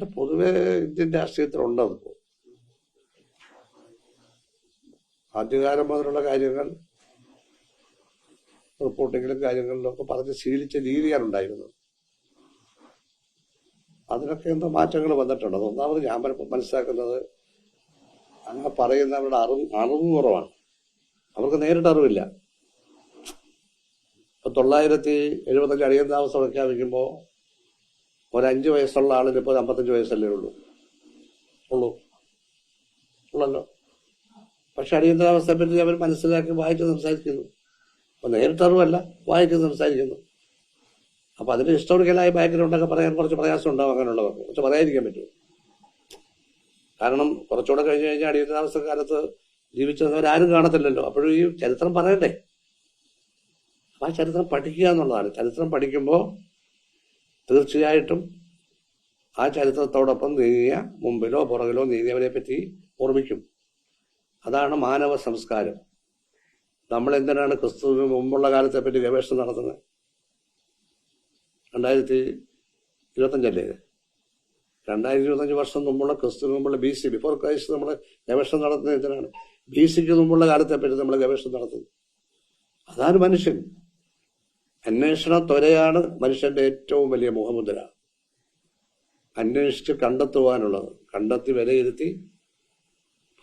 അല്ല പൊതുവെ ഇന്ത്യൻ രാഷ്ട്രീയത്തിലുണ്ട് അതിപ്പോ ആദ്യകാലം മുതലുള്ള കാര്യങ്ങൾ റിപ്പോർട്ടിങ്ങിലും കാര്യങ്ങളിലും ഒക്കെ പറഞ്ഞ് ശീലിച്ച രീതിയാണ് ഉണ്ടായിരുന്നത്. അതിനൊക്കെ എന്തോ മാറ്റങ്ങൾ വന്നിട്ടുണ്ട്. അത് ഒന്നാമത് ഞാൻ മനസ്സിലാക്കുന്നത് അങ്ങനെ പറയുന്നവരുടെ അറിവ് അറിവ് കുറവാണ്. അവർക്ക് നേരിട്ട് അറിവില്ല. ഇപ്പൊ തൊള്ളായിരത്തി എഴുപത്തഞ്ച് അടിയന്താവസ്ഥ പ്രഖ്യാപിക്കുമ്പോൾ ഒരു അഞ്ച് വയസ്സുള്ള ആളിന് ഇപ്പോൾ അമ്പത്തഞ്ച് വയസ്സല്ലേ ഉള്ളൂ. ഉള്ളൂ. ഉള്ളല്ലോ. പക്ഷെ അടിയന്തരാവസ്ഥയെ പറ്റി അവർ മനസ്സിലാക്കി വായിച്ച് സംസാരിക്കുന്നു. അപ്പൊ നേരിട്ടറിവല്ല വായിച്ച് സംസാരിക്കുന്നു. അപ്പൊ അതിന് ഹിസ്റ്റോറിക്കലായ ബാക്ക്ഗ്രൗണ്ടൊക്കെ പറയാൻ കുറച്ച് പ്രയാസം ഉണ്ടാവും അങ്ങനെയുള്ളവർക്ക് പക്ഷെ പറയാതിരിക്കാൻ പറ്റുമോ കാരണം കുറച്ചുകൂടെ കഴിഞ്ഞ് കഴിഞ്ഞാൽ അടിയന്തരാവസ്ഥ കാലത്ത് ജീവിച്ചവരാരും കാണത്തില്ലല്ലോ. അപ്പോഴും ഈ ചരിത്രം പറയണ്ടേ? ആ ചരിത്രം പഠിക്കുക എന്നുള്ളതാണ്. ചരിത്രം പഠിക്കുമ്പോൾ തീർച്ചയായിട്ടും ആ ചരിത്രത്തോടൊപ്പം നീങ്ങിയ മുമ്പിലോ പുറകിലോ നീങ്ങിയവരെ പറ്റി ഓർമ്മിക്കും. അതാണ് മാനവ സംസ്കാരം. നമ്മൾ എന്തിനാണ് ക്രിസ്തുവിന് മുമ്പുള്ള കാലത്തെ പറ്റി ഗവേഷണം നടത്തുന്നത്? രണ്ടായിരത്തി ഇരുപത്തഞ്ചല്ലേ? രണ്ടായിരത്തി ഇരുപത്തഞ്ച് വർഷം മുമ്പുള്ള ക്രിസ്തുവിന് മുമ്പുള്ള ബി സി ബിഫോർ ക്രൈസ്റ്റ് നമ്മൾ ഗവേഷണം നടത്തുന്നത് എന്തിനാണ്? ബി സിക്ക് മുമ്പുള്ള കാലത്തെ പറ്റി നമ്മൾ ഗവേഷണം നടത്തുന്നത്. അതാണ് മനുഷ്യൻ. അന്വേഷണ ത്വരയാണ് മനുഷ്യന്റെ ഏറ്റവും വലിയ മുഖമുദ്ര. അന്വേഷിച്ച് കണ്ടെത്തുവാനുള്ളത് കണ്ടെത്തി വിലയിരുത്തി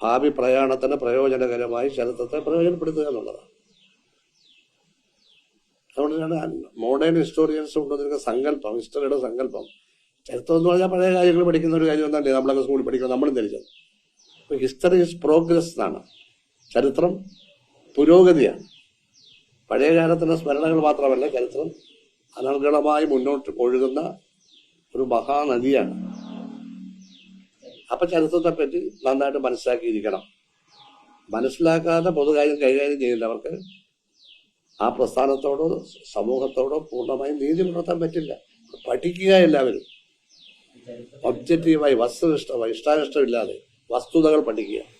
ഭാവി പ്രയാണത്തിന് പ്രയോജനകരമായി ചരിത്രത്തെ പ്രയോജനപ്പെടുത്തുക എന്നുള്ളതാണ്. അതുകൊണ്ടാണ് മോഡേൺ ഹിസ്റ്റോറിയൻസ് കൊണ്ടുവന്നിരിക്കുന്ന സങ്കല്പം ഹിസ്റ്ററിയുടെ സങ്കല്പം. ചരിത്രം എന്ന് പറഞ്ഞാൽ പഴയ കാര്യങ്ങൾ പഠിക്കുന്ന ഒരു കാര്യം ഒന്നല്ലേ നമ്മളൊക്കെ സ്കൂളിൽ പഠിക്കുന്നത് നമ്മളും ധരിച്ചത്. ഹിസ്റ്ററി ഇസ് പ്രോഗ്രസ് എന്നാണ്. ചരിത്രം പുരോഗതിയാണ്. പഴയ കാലത്തിന്റെ സ്മരണകൾ മാത്രമല്ല ചരിത്രം അനർഗളമായി മുന്നോട്ട് ഒഴുകുന്ന ഒരു മഹാനദിയാണ്. അപ്പൊ ചരിത്രത്തെ പറ്റി നന്നായിട്ട് മനസ്സിലാക്കിയിരിക്കണം. മനസ്സിലാക്കാതെ പൊതുകാര്യം കൈകാര്യം ചെയ്യുന്നവർക്ക് ആ പ്രസ്ഥാനത്തോടോ സമൂഹത്തോടോ പൂർണമായും നീതി പുലർത്താൻ പറ്റില്ല. പഠിക്കുക എല്ലാവരും. ഒബ്ജക്റ്റീവായി വസ്തുനിഷ്ഠമായി ഇഷ്ടാനിഷ്ടമില്ലാതെ വസ്തുതകൾ പഠിക്കുക.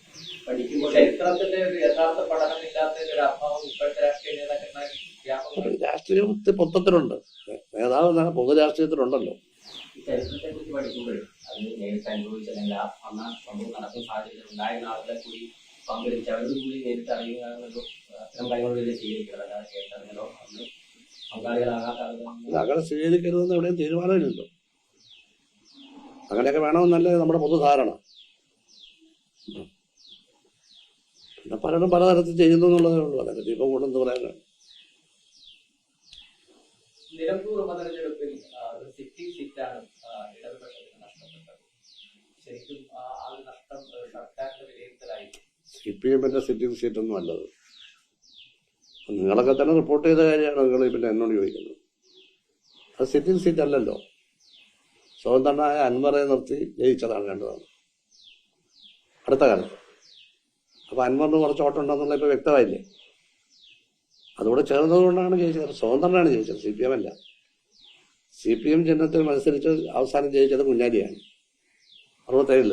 പഠിക്കുമ്പോൾ ചരിത്രത്തിന്റെ ഒരു യഥാർത്ഥ പഠനമില്ലാത്തതിന്റെ ഒരു അഭാവം ഇപ്പോഴത്തെ രാഷ്ട്രീയ നേതാക്കന്മാർ വ്യാപകം രാഷ്ട്രീയത്തിൽ മൊത്തത്തിലുണ്ട്. നേതാവ് പൊതു രാഷ്ട്രീയത്തിലുണ്ടല്ലോ. ചരിത്രത്തെ കുറിച്ച് പഠിക്കുമ്പോഴും അത് നേരിട്ട് അനുഭവിച്ച അല്ലെങ്കിൽ ആ അന്ന് ആ സംഭവം നടക്കുന്ന സാഹചര്യം ഉണ്ടായിരുന്ന ആളുകളെ കൂടി പങ്കെടുത്ത് അവരോട് കൂടി നേരിട്ട് അറിയുക എന്നൊരു അത്തരം കാര്യങ്ങളിലൂടെ സ്വീകരിക്കുന്നത് അല്ലാതെ കേട്ടറിഞ്ഞതോ അന്ന് പങ്കാളികളാകാത്ത ആളുകൾ അങ്ങനെ സ്വീകരിക്കരുതെന്ന് എവിടെയും തീരുമാനമില്ലല്ലോ. അങ്ങനെയൊക്കെ വേണമെന്നല്ലേ നമ്മുടെ പൊതുധാരണ. പിന്നെ പലരും പലതരത്തിൽ ചെയ്യുന്നു എന്നുള്ളതേ ഉള്ളൂ. അല്ലെങ്കിൽ ദീപം കൊണ്ടെന്ന് പറയാനാണ് നിലമ്പൂർ ഉപതെരഞ്ഞെടുപ്പിൽ ആ, ഒരു സിറ്റിംഗ് സീറ്റാണ് ഇടതുപക്ഷത്തിന് നഷ്ടപ്പെട്ടത്. ശരിക്കും ആ ആ ഒരു നഷ്ടം ഒരു സർക്കാരിന്റെ വിലയിരുത്തലായി. സി പി എമ്മിന്റെ സിറ്റിംഗ് സീറ്റൊന്നും അല്ലത്. നിങ്ങളൊക്കെ തന്നെ റിപ്പോർട്ട് ചെയ്ത കാര്യമാണ് നിങ്ങൾ പിന്നെ എന്നോട് ചോദിക്കുന്നത്. അത് സിറ്റിംഗ് സീറ്റ് അല്ലല്ലോ. സ്വതന്ത്രനായ അൻവറെ നിർത്തി ജയിച്ചതാണ് രണ്ടു തവണ അടുത്ത കാലത്ത്. അപ്പൊ അൻവറിന് കുറച്ച് ഓട്ടമുണ്ടെന്നുള്ള ഇപ്പൊ വ്യക്തമായില്ലേ? അതുകൂടെ ചേർന്നതുകൊണ്ടാണ് ജയിച്ചത്. സ്വതന്ത്രനാണ് ജയിച്ചത്. സി പി എം അല്ല. സി പി എം ചിഹ്നത്തിൽ മത്സരിച്ച് അവസാനം ജയിച്ചത് കുഞ്ഞാലിയാണ് അറുപത്തേഴിൽ.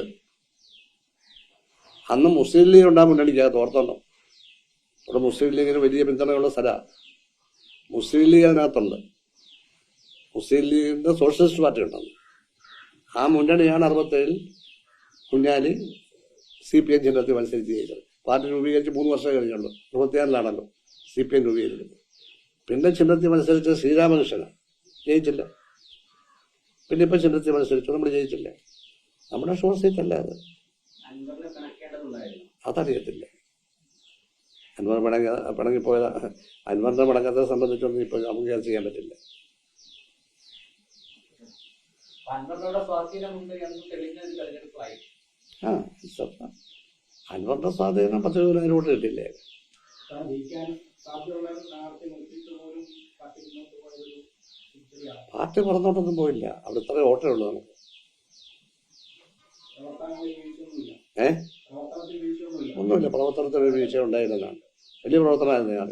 അന്ന് മുസ്ലിം ലീഗ് ഉണ്ടാകും മുന്നണിക്കകത്ത് ഓർത്തോണ്ടോ? ഇവിടെ മുസ്ലിം ലീഗിന് വലിയ പിന്തുണയുള്ള സ്ഥലമാണ് മുസ്ലിം ലീഗ് അതിനകത്തുണ്ട്. മുസ്ലിം ലീഗിന്റെ സോഷ്യലിസ്റ്റ് പാർട്ടി ഉണ്ടെന്ന് ആ മുന്നണിയാണ് അറുപത്തേഴിൽ കുഞ്ഞാലി സി പി എം ചിഹ്നത്തിൽ മത്സരിച്ച് ജയിച്ചത്. പാർട്ടി രൂപീകരിച്ച് മൂന്ന് വർഷം കഴിഞ്ഞുള്ളൂ. അറുപത്തിയാറിലാണല്ലോ സി പി എം രൂപീകരിച്ചത് പിന്നെ ചിഹ്നത്തിൽ മത്സരിച്ച ശ്രീരാമകൃഷ്ണൻ ജയിച്ചില്ല. പിന്നെ ഇപ്പം ചിഹ്നത്തിൽ മത്സരിച്ചു. നമ്മൾ ജയിച്ചില്ല. നമ്മുടെ ഷോർ സീറ്റല്ല അത്. അതറിയത്തില്ല. അൻവർ പിണങ്ങി പിണങ്ങിപ്പോയത് അൻവറിന്റെ പിണക്കത്തെ സംബന്ധിച്ചൊന്നും ഇപ്പോൾ നമുക്ക് ചെയ്യാൻ പറ്റില്ല. ആ അൻവറിന്റെ സ്വാധീനം പത്ത് ഇരുപതിനായിരം വോട്ട് കിട്ടില്ലേ പാർട്ടി പറഞ്ഞോട്ടൊന്നും പുറത്തോട്ടൊന്നും പോയില്ല. അവിടെ ഇത്ര വോട്ടേ ഉള്ളൂ നമുക്ക്. ഏ? ഒന്നുമില്ല. പ്രവർത്തനത്തിൽ ഒരു വീഴ്ച ഉണ്ടായിരുന്നതാണ് വലിയ പ്രവർത്തനമായിരുന്നു ഞാൻ